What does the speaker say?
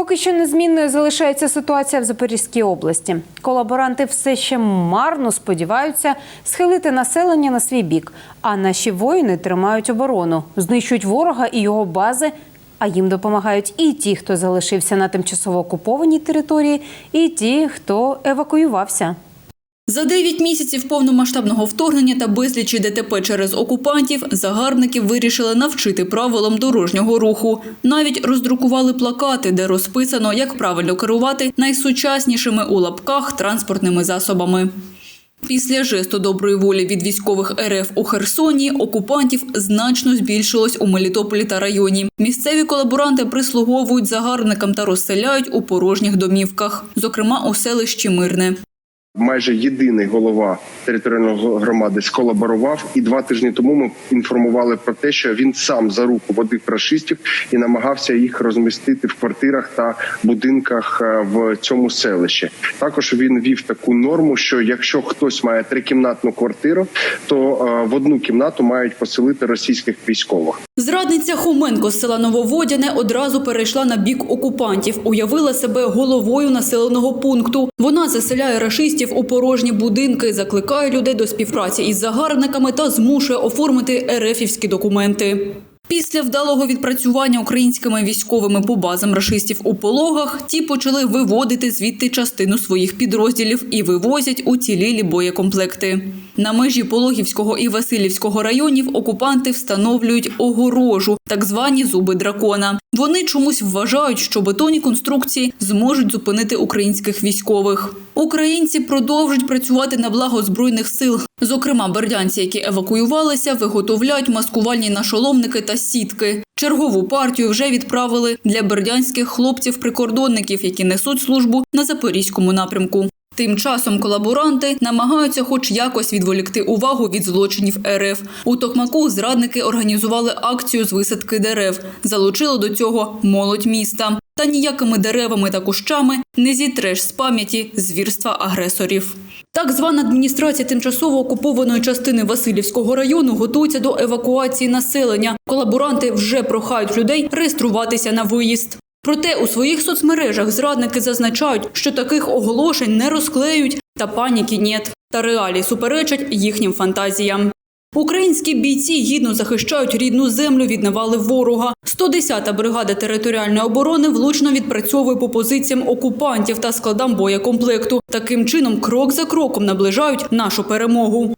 Поки що незмінною залишається ситуація в Запорізькій області. Колаборанти все ще марно сподіваються схилити населення на свій бік. А наші воїни тримають оборону, знищують ворога і його бази. А їм допомагають і ті, хто залишився на тимчасово окупованій території, і ті, хто евакуювався. За 9 місяців повномасштабного вторгнення та безлічі ДТП через окупантів загарбників вирішили навчити правилам дорожнього руху. Навіть роздрукували плакати, де розписано, як правильно керувати найсучаснішими у лапках транспортними засобами. Після жесту доброї волі від військових РФ у Херсоні окупантів значно збільшилось у Мелітополі та районі. Місцеві колаборанти прислуговують загарбникам та розселяють у порожніх домівках, зокрема у селищі Мирне. Майже єдиний голова територіальної громади сколаборував, і два тижні тому ми інформували про те, що він сам за руку водив рашистів і намагався їх розмістити в квартирах та будинках е, в цьому селищі. Також він вів таку норму, що якщо хтось має трикімнатну квартиру, то е, в одну кімнату мають поселити російських військових. Зрадниця Хоменко з села Нововодяне одразу перейшла на бік окупантів, уявила себе головою населеного пункту. Вона заселяє рашистів у порожні будинки, закликає людей до співпраці із загарбниками та змушує оформити ерефівські документи. Після вдалого відпрацювання українськими військовими по базам рашистів у пологах, ті почали виводити звідти частину своїх підрозділів і вивозять уцілілі боєкомплекти. На межі Пологівського і Васильівського районів окупанти встановлюють огорожу, так звані зуби дракона. Вони чомусь вважають, що бетонні конструкції зможуть зупинити українських військових. Українці продовжують працювати на благо збройних сил. Зокрема, бердянці, які евакуювалися, виготовляють маскувальні нашоломники та сітки. Чергову партію вже відправили для бердянських хлопців-прикордонників, які несуть службу на запорізькому напрямку. Тим часом колаборанти намагаються хоч якось відволікти увагу від злочинів РФ. У Токмаку зрадники організували акцію з висадки дерев, залучили до цього молодь міста. Та ніякими деревами та кущами не зітреш з пам'яті звірства агресорів. Так звана адміністрація тимчасово окупованої частини Васильівського району готується до евакуації населення. Колаборанти вже прохають людей реєструватися на виїзд. Проте у своїх соцмережах зрадники зазначають, що таких оголошень не розклеють та паніки нет. Та реалії суперечать їхнім фантазіям. Українські бійці гідно захищають рідну землю від навали ворога. 110-та бригада територіальної оборони влучно відпрацьовує по позиціям окупантів та складам боєкомплекту. Таким чином, крок за кроком наближають нашу перемогу.